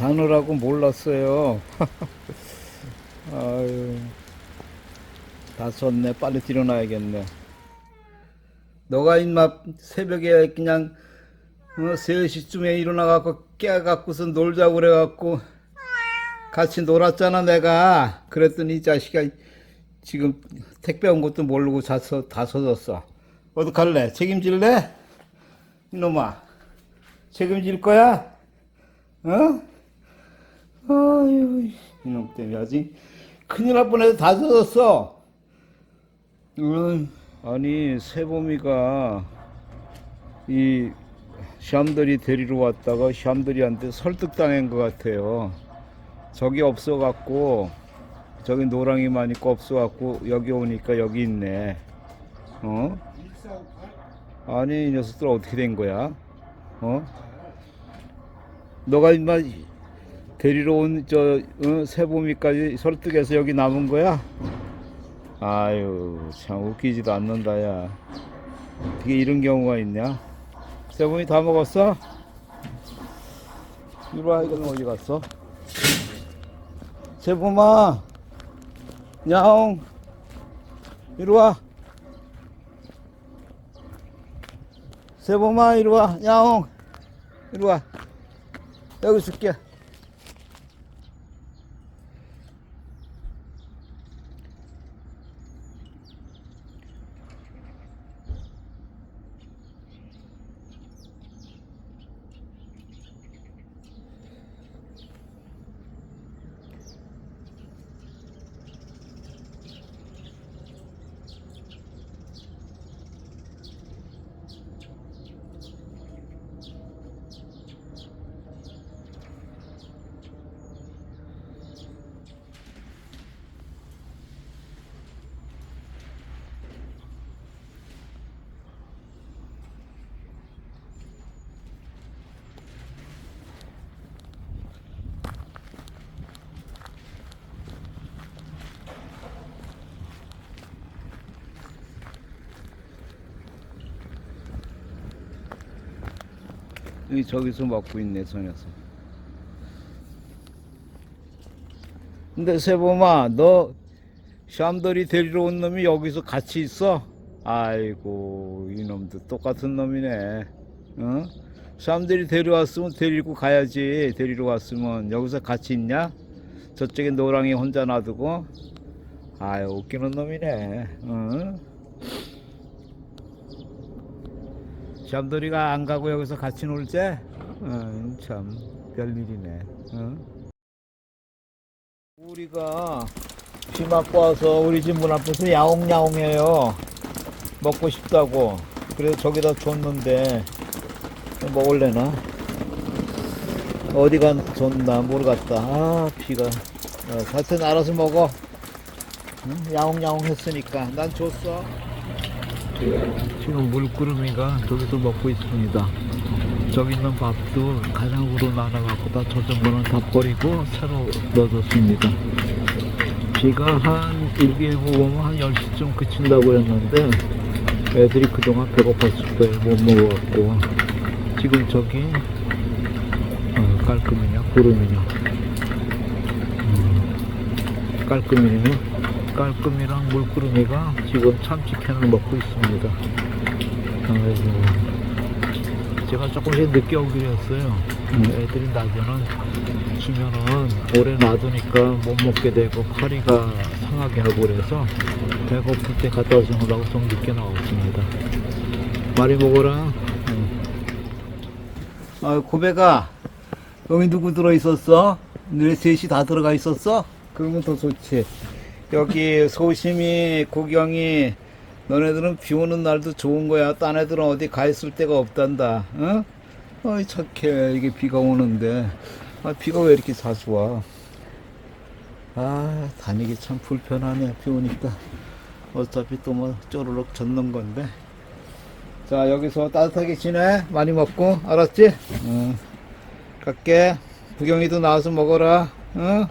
자느라고 몰랐어요. 아유, 다 썼네. 빨리 일어나야겠네. 너가 임마 새벽에 그냥 어, 3시쯤에 일어나갖고 깨갖고서 놀자고 그래갖고 같이 놀았잖아 내가. 그랬더니 이 자식아 지금 택배 온 것도 모르고 자서 다 서졌어. 어떡할래? 책임질래? 이놈아. 책임질 거야? 어? 아유, 이놈 때문에 아직 큰일 날 뻔해서 다 젖었어. 음, 아니, 세범이가 이 샴들이 데리러 왔다가 샴들이한테 설득당한 것 같아요. 저기 없어갖고, 저기 노랑이만 있고 없어갖고, 여기 오니까 여기 있네. 어? 아니, 이 녀석들 어떻게 된 거야? 어? 너가 임마 데리러 온저 어, 세보미까지 설득해서 여기 남은 거야? 아유 참 웃기지도 않는다 야 어떻게 이런 경우가 있냐 세보미 다 먹었어? 이리 와 이건 어디 갔어? 세보마 야옹 이리 와 세보마 이리 와 야옹 이리 와 여기 있을게. 여기 저기서 먹고 있네 저 녀석. 근데 세범아 너 샴들이 데리러 온 놈이 여기서 같이 있어? 아이고 이놈도 똑같은 놈이네. 어? 샴들이 데려왔으면 데리고 가야지. 데리러 왔으면 여기서 같이 있냐? 저쪽에 노랑이 혼자 놔두고. 아유 웃기는 놈이네. 어? 샴돌이가 안 가고 여기서 같이 놀지? 어, 참 별일이네. 어? 우리가 비 맞고 와서 우리 집 문 앞에서 야옹야옹해요. 먹고 싶다고. 그래서 저기다 줬는데 먹을래나? 어디가 줬나 모르겠다. 아 비가. 어, 하여튼 알아서 먹어. 응? 야옹야옹 했으니까 난 줬어. 지금 물구름이가 저기서 먹고 있습니다. 저기 있는 밥도 가장으로 나눠갖고 다 젖은 거는 다 버리고 새로 넣어줬습니다. 비가 한 일기예보 보면 한 10시쯤 그친다고 했는데 애들이 그동안 배고팠을 때 못 먹어갖고 지금 저기 어, 깔끔이냐 구름이냐 음, 깔끔이네요. 깔끔이랑 물구름이가 지금 참치캔을 먹고 있습니다. 아이고. 제가 조금씩 늦게 오기로 했어요. 애들이 낮에는 주면은 오래 놔두니까 못 먹게 되고 파리가 상하게 하고 그래서 배고플 때 갔다 오시느라고 좀 늦게 나왔습니다. 많이 먹어라. 아, 고배가 여기 누구 들어 있었어? 너네 셋이 다 들어가 있었어? 그러면 더 좋지. 여기 소심이, 구경이, 너네들은 비 오는 날도 좋은 거야. 딴 애들은 어디 가 있을 데가 없단다. 어? 어이, 착해. 이게 비가 오는데. 아, 비가 왜 이렇게 자주 와? 아, 다니기 참 불편하네. 비 오니까. 어차피 또 뭐 쪼르륵 젖는 건데. 자, 여기서 따뜻하게 지내. 많이 먹고. 알았지? 응. 갈게. 구경이도 나와서 먹어라. 어?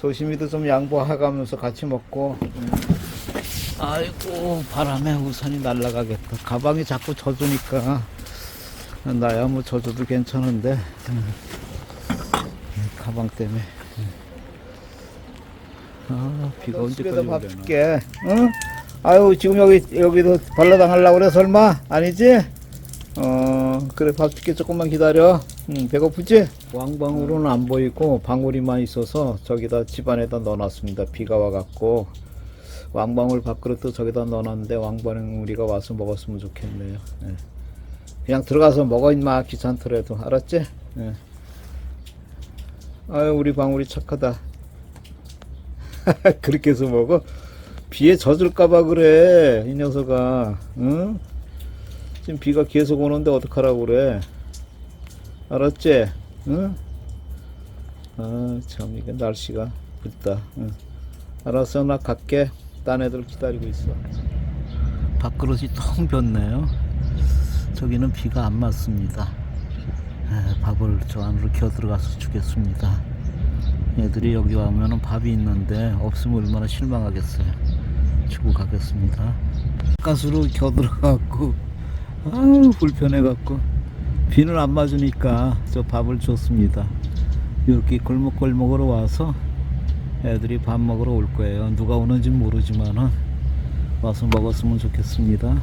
소심이도 좀 양보하가면서 같이 먹고. 음. 아이고 바람에 우산이 날아가겠다. 가방이 자꾸 젖으니까 나야 뭐 젖어도 괜찮은데. 음. 가방 때문에. 아, 비가 언제까지 밥 줄게. 응? 아유, 지금 여기, 여기도 발라당하려고 그래, 설마? 아니지? 어, 그래, 밥 줄게. 조금만 기다려. 응, 배고프지? 왕방울은 안 보이고, 방울이만 있어서 저기다 집안에다 넣어놨습니다. 비가 와갖고. 왕방울 밥그릇도 저기다 넣어놨는데, 왕방울이가 와서 먹었으면 좋겠네요. 예. 그냥 들어가서 먹어, 임마. 귀찮더라도. 알았지? 예. 아유, 우리 방울이 착하다. 그렇게 해서 먹어? 비에 젖을까봐 그래, 이 녀석아. 응? 지금 비가 계속 오는데 어떡하라고 그래. 알았지? 응? 아, 참, 이게 날씨가 붓다. 응. 알았어, 나 갈게. 딴 애들 기다리고 있어. 밥그릇이 텅 빈네요. 저기는 비가 안 맞습니다. 에, 밥을 저 안으로 기어 들어가서 주겠습니다. 애들이 여기 와면은 밥이 있는데 없으면 얼마나 실망하겠어요. 주고 가겠습니다. 가스로 겨 들어가고 아우 불편해갖고 비는 안 맞으니까 저 밥을 줬습니다. 이렇게 골목골목으로 와서 애들이 밥 먹으러 올 거예요. 누가 오는지 모르지만은 와서 먹었으면 좋겠습니다.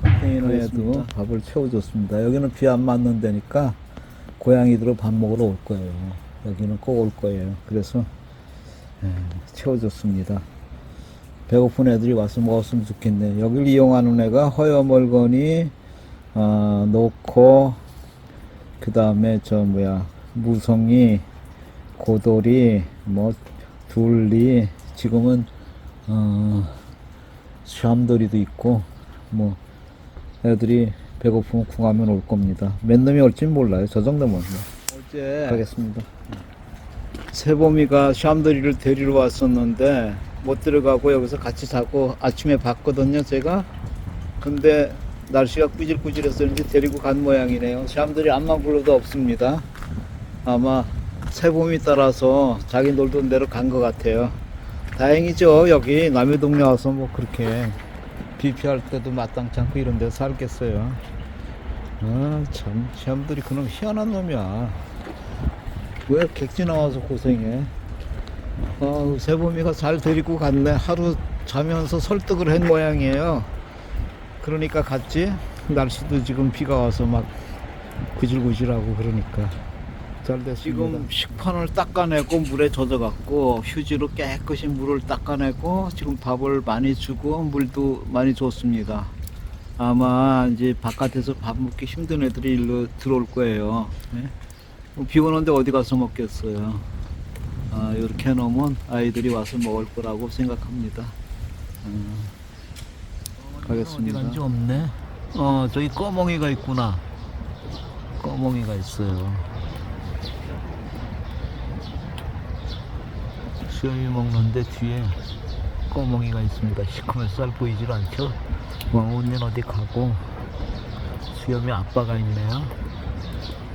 컨테이너에도 밥을 채워줬습니다. 여기는 비 안 맞는 데니까 고양이들은 밥 먹으러 올 거예요. 여기는 꼭 올 거예요. 그래서 예, 채워줬습니다. 배고픈 애들이 와서 먹었으면 좋겠네. 여기를 이용하는 애가 허여멀건이, 아, 놓고, 그 다음에 저 뭐야, 무성이, 고돌이, 뭐, 둘리, 지금은, 어, 샴돌이도 있고, 뭐, 애들이 배고프면 궁하면 올 겁니다. 몇 놈이 올진 몰라요. 저 정도면. 뭐. 어제 가겠습니다. 세범이가 샴돌이를 데리러 왔었는데 못 들어가고 여기서 같이 자고 아침에 봤거든요 제가. 근데 날씨가 꾸질꾸질해서 이제 데리고 간 모양이네요. 샴돌이 암만 불러도 없습니다. 아마 세범이 따라서 자기 놀던 대로 간 것 같아요. 다행이죠. 여기 남의 동네 와서 뭐 그렇게 비 피할 때도 마땅치 않고 이런 데 살겠어요. 아참 샴돌이 그놈 희한한 놈이야. 왜 객지 나와서 고생해? 어, 세범이가 잘 데리고 갔네. 하루 자면서 설득을 한 모양이에요. 그러니까 갔지. 날씨도 지금 비가 와서 막 구질구질하고 그러니까 잘 됐습니다. 지금 식판을 닦아내고 물에 젖어갖고 휴지로 깨끗이 물을 닦아내고 지금 밥을 많이 주고 물도 많이 줬습니다. 아마 이제 바깥에서 밥 먹기 힘든 애들이 일로 들어올 거예요. 네? 비 오는데 어디 가서 먹겠어요. 아, 이렇게 해놓으면 아이들이 와서 먹을 거라고 생각합니다. 음, 가겠습니다. 어디 간지 없네. 어, 저기 꺼멍이가 있구나. 꺼멍이가 있어요. 수염이 먹는데 뒤에 꺼멍이가 있습니다. 시커먼 쌀 보이질 않죠? 왕훈이는 어디 가고 수염이 아빠가 있네요.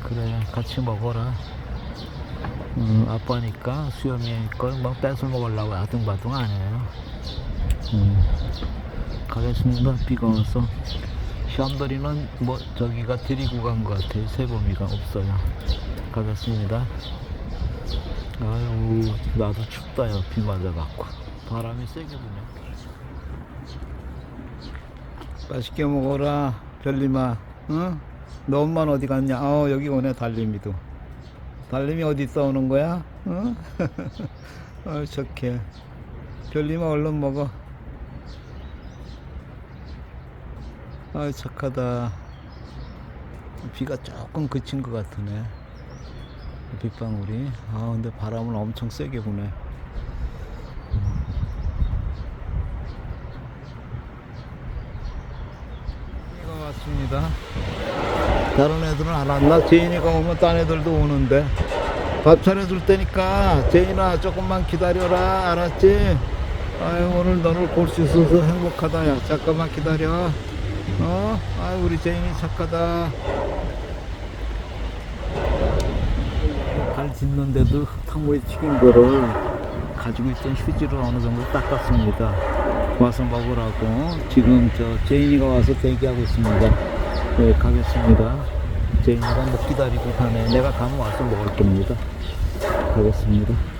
그래 같이 먹어라 음, 아빠니까 수염이 걸막 뺏어 먹으려고 아둥바둥 안 해요. 음, 가겠습니다. 비가 와서. 샴돌이는 뭐 저기가 데리고 간 것 같아요. 세범이가 없어요. 가겠습니다. 아유 나도 춥다요. 비 맞아갖고. 바람이 세게 부네. 맛있게 먹어라 별님아. 응? 너 엄마는 어디 갔냐? 어 여기 오네 달림이도. 달림이 어디 오는 거야? 어? 어 착해. 별님아 얼른 먹어. 아 착하다. 비가 조금 그친 것 같으네. 빗방울이. 아 근데 바람은 엄청 세게 부네. 비가 왔습니다. 다른 애들은 안 왔나? 제인이가 오면 딴 애들도 오는데. 밥 차려줄 테니까 제인아 조금만 기다려라. 알았지? 아유 오늘 너를 볼 수 있어서 행복하다. 야 잠깐만 기다려. 어? 아유 우리 제인이 착하다. 발 짚는데도 흙탕물이 튀긴 거를 가지고 있던 휴지로 어느 정도 닦았습니다. 와서 먹으라고. 지금 저 제인이가 와서 대기하고 있습니다 네, 가겠습니다. 제인이가 못 기다리고 가네. 내가 가면 와서 먹을 겁니다. 가겠습니다.